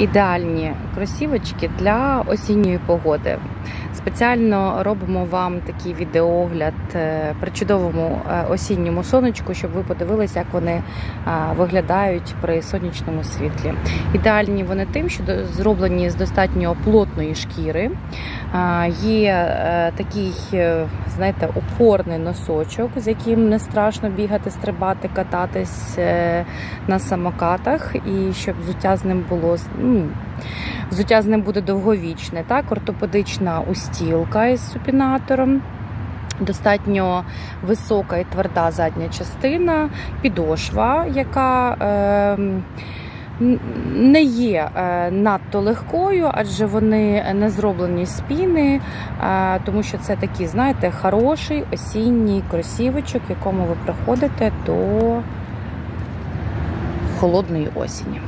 ідеальні кросівочки для осінньої погоди. Спеціально робимо вам такий відеогляд е, при чудовому е, осінньому сонечку, щоб ви подивилися, як вони е, виглядають при сонячному світлі. Ідеальні вони тим, що зроблені з достатньо плотної шкіри. Є такий, знаєте, опорний носочок, з яким не страшно бігати, стрибати, кататись на самокатах, і щоб взуття з ним було ну, взуття з ним буде довговічне. Так, ортопедична устілка із супінатором. Достатньо висока і тверда задня частина, підошва, яка е, не є е, надто легкою, адже вони не зроблені з піни, е, тому що це такий, знаєте, хороший осінній кросівочок, в якому ви приходите до холодної осені.